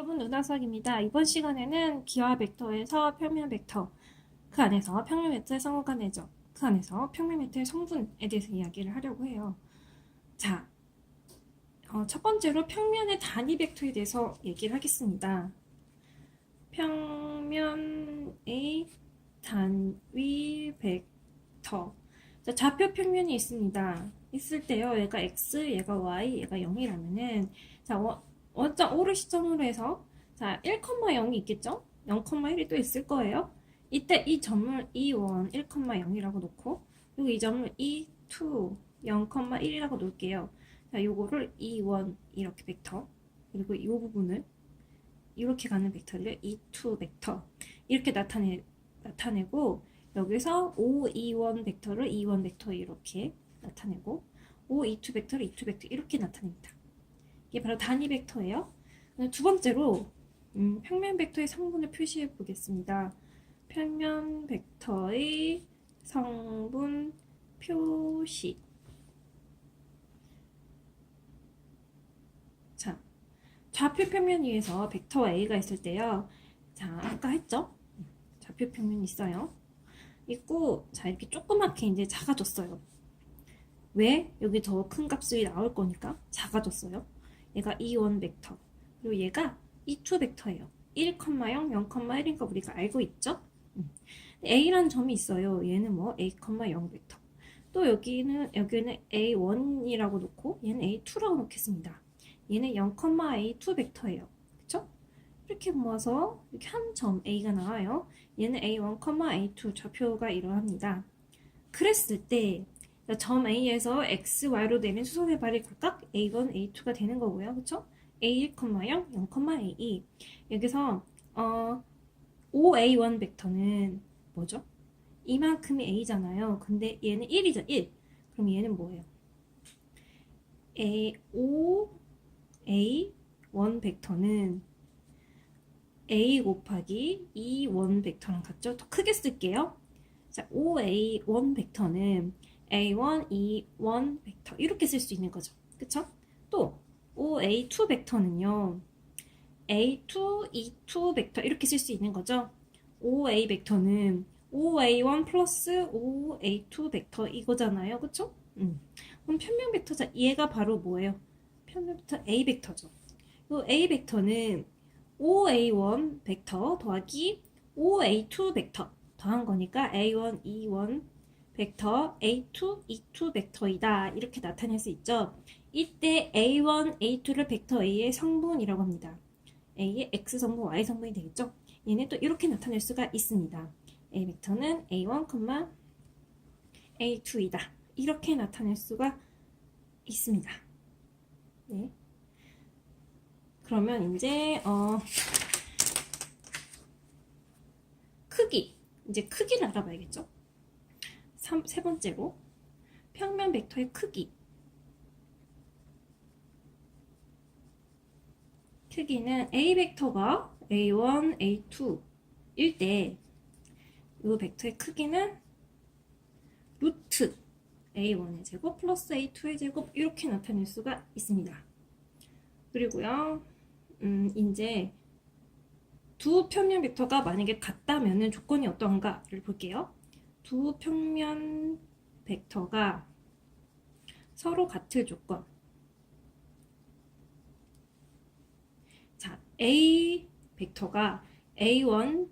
여러분 은하석입니다. 이번 시간에는 기하 벡터에서 평면 벡터, 그 안에서 평면 벡터의 상호간 내적, 그 안에서 평면 벡터의 성분에 대해서 이야기를 하려고 해요. 자, 어, 첫 번째로 평면의 단위 벡터에 대해서 얘기를 하겠습니다. 평면의 단위 벡터. 자, 좌표 평면이 있습니다. 있을 때요, 얘가 x, 얘가 y, 얘가 0이라면은, 자, 원, 원점 오를 시점으로 해서 자 1,0이 있겠죠? 0,1이 또 있을 거예요. 이때 이 점을 E1 1,0이라고 놓고 그리고 이 점을 E2 0,1이라고 놓을게요. 자 요거를 E1 이렇게 벡터 그리고 이 부분을 이렇게 가는 벡터를 E2 벡터 이렇게 나타내 나타내고 여기서 O2 벡터를 E1 벡터 이렇게 나타내고 O2 벡터를 E2 벡터 이렇게 나타냅니다. 이게 바로 단위 벡터예요. 두 번째로 음, 평면 벡터의 성분을 표시해 보겠습니다. 평면 벡터의 성분 표시. 자, 좌표 평면 위에서 벡터 A가 있을 때요. 자, 아까 했죠? 좌표 평면이 있어요. 있고, 자, 이렇게 조그맣게 이제 작아졌어요. 왜? 여기 더 큰 값이 나올 거니까 작아졌어요. 얘가 E1 벡터. 그리고 얘가 E2 벡터예요. 1,0, 0,1인 거 우리가 알고 있죠? 음. A라는 점이 있어요. 얘는 뭐 A,0 벡터. 또 여기는 여기는 A1이라고 놓고 얘는 A2라고 놓겠습니다. 얘는 0,A2 벡터예요. 그쵸? 이렇게 모아서 이렇게 한 점 A가 나와요. 얘는 A1, A2 좌표가 이러합니다. 그랬을 때 점 A에서 X, Y로 되는 수선의 발이 각각 A1, A2가 되는 거고요. 그쵸? A1, 0, 0,A2 여기서 어, OA1 벡터는 뭐죠? 이만큼이 A잖아요. 근데 얘는 1이죠. 1. 그럼 얘는 뭐예요? A, O, A1 벡터는 A 곱하기 E1 벡터랑 같죠? 더 크게 쓸게요. 자, OA1 벡터는 A1, E1 벡터 이렇게 쓸 수 있는 거죠. 그쵸? 또 OA2 벡터는요. A2, E2 벡터 이렇게 쓸 수 있는 거죠. OA 벡터는 OA1 플러스 OA2 벡터 이거잖아요. 그쵸? 음. 그럼 편면 벡터 자 얘가 바로 뭐예요? 편면 벡터 A 벡터죠. 이 A 벡터는 OA1 벡터 더하기 OA2 벡터 더한 거니까 A1, E1 벡터 A2, E2 벡터이다. 이렇게 나타낼 수 있죠. 이때 A1, A2를 벡터 A의 성분이라고 합니다. A의 X 성분, Y 성분이 되겠죠. 얘는 또 이렇게 나타낼 수가 있습니다. A 벡터는 A1, A2이다. 이렇게 나타낼 수가 있습니다. 네. 그러면 이제 어, 크기 이제 크기를 알아봐야겠죠. 3, 세 번째로 평면 벡터의 크기 크기는 A 벡터가 A1, A2일 때 이 벡터의 크기는 루트 A1의 제곱 플러스 A2의 제곱 이렇게 나타낼 수가 있습니다. 그리고요, 음, 이제 두 평면 벡터가 만약에 같다면 조건이 어떤가를 볼게요. 두 평면 벡터가 서로 같을 조건. 자, A 벡터가 A1,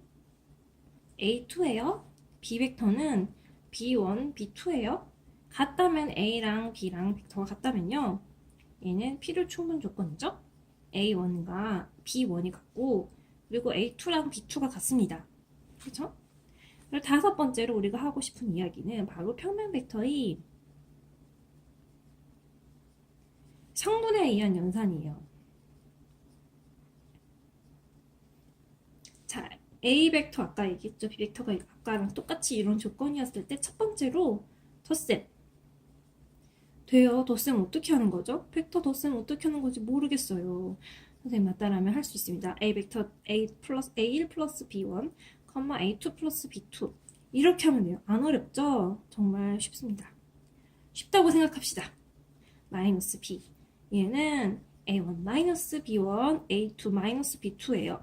A2예요. B 벡터는 B1, B2예요. 같다면 A랑 B랑 벡터가 같다면요. 얘는 필요 충분 조건이죠. A1과 B1이 같고 그리고 A2랑 B2가 같습니다. 그렇죠? 그리고 다섯 번째로 우리가 하고 싶은 이야기는 바로 평면 벡터의 성분에 의한 연산이에요. 자, A 벡터 아까 얘기했죠. B 벡터가 아까랑 똑같이 이런 조건이었을 때 첫 번째로 덧셈. 돼요. 덧셈 어떻게 하는 거죠? 벡터 덧셈 어떻게 하는 건지 모르겠어요. 선생님 맞다라면 할 수 있습니다. A 벡터 A 플러스 A1 플러스 B1 A2 플러스 B2 이렇게 하면 돼요. 안 어렵죠? 정말 쉽습니다. 쉽다고 생각합시다. 마이너스 B 얘는 A1 마이너스 B1, A2 마이너스 B2예요.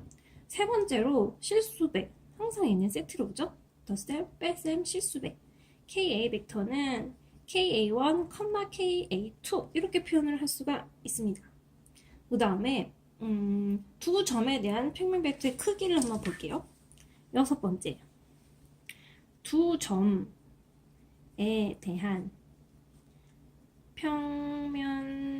세 번째로 실수배 항상 있는 세트로 오죠? 더셀, 뺄셈, 실수배 KA 벡터는 KA1, KA2 이렇게 표현을 할 수가 있습니다. 그 다음에 음, 두 점에 대한 평면 벡터의 크기를 한번 볼게요. 여섯 번째, 두 점에 대한 평면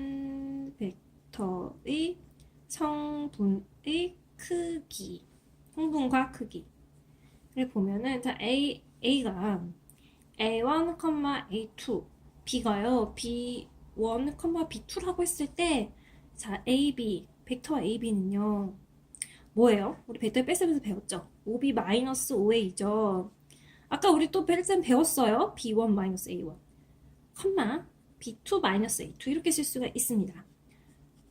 벡터의 성분의 크기, 성분과 크기를 보면은 자 A A가 A1, A2, B가요. B1, B2라고 했을 때 자, AB, 벡터 AB는요, 뭐예요? 우리 벡터 뺄셈에서 배웠죠? OB-5A죠. 아까 우리 또 뺄셈 배웠어요. B1-A1, 컴마 B2-A2 이렇게 쓸 수가 있습니다.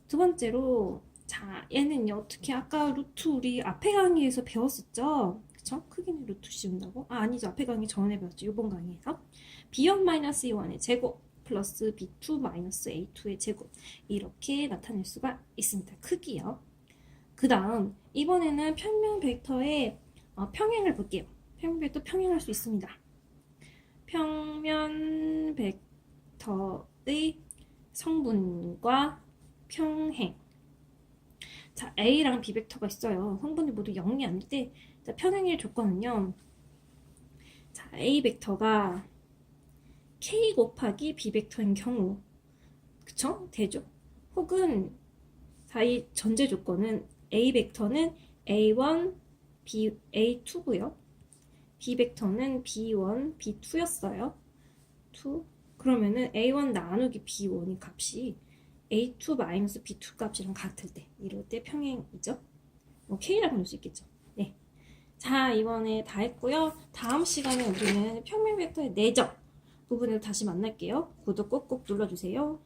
두 번째로, 자, 얘는요, 어떻게 아까 루트 우리 앞에 강의에서 배웠었죠? 그쵸? 크기는 루트 씌운다고? 아, 아니죠. 앞에 강의 전에 배웠죠. 이번 강의에서. B1-A1의 제곱 플러스 B2-A2의 제곱. 이렇게 나타낼 수가 있습니다. 크기요. 그 다음, 이번에는 평면 벡터의 어, 평행을 볼게요. 평면 벡터 평행할 수 있습니다. 평면 벡터의 성분과 평행. 자, A랑 B 벡터가 있어요. 성분이 모두 0이 아닐 때, 자, 평행의 조건은요. 자, A 벡터가 K 곱하기 B 벡터인 경우, 그쵸? 되죠. 혹은, 자, 이 전제 조건은 A 벡터는 A1, B, A2고요. B 벡터는 B1, B2였어요. 2. 그러면은 A1 나누기 B1이 값이 A2 마이너스 B2 값이랑 같을 때, 이럴 때 평행이죠. 뭐 K라고 볼 수 있겠죠. 네. 자, 이번에 다 했고요. 다음 시간에 우리는 평면 벡터의 내적 부분을 다시 만날게요. 구독 꼭꼭 눌러주세요.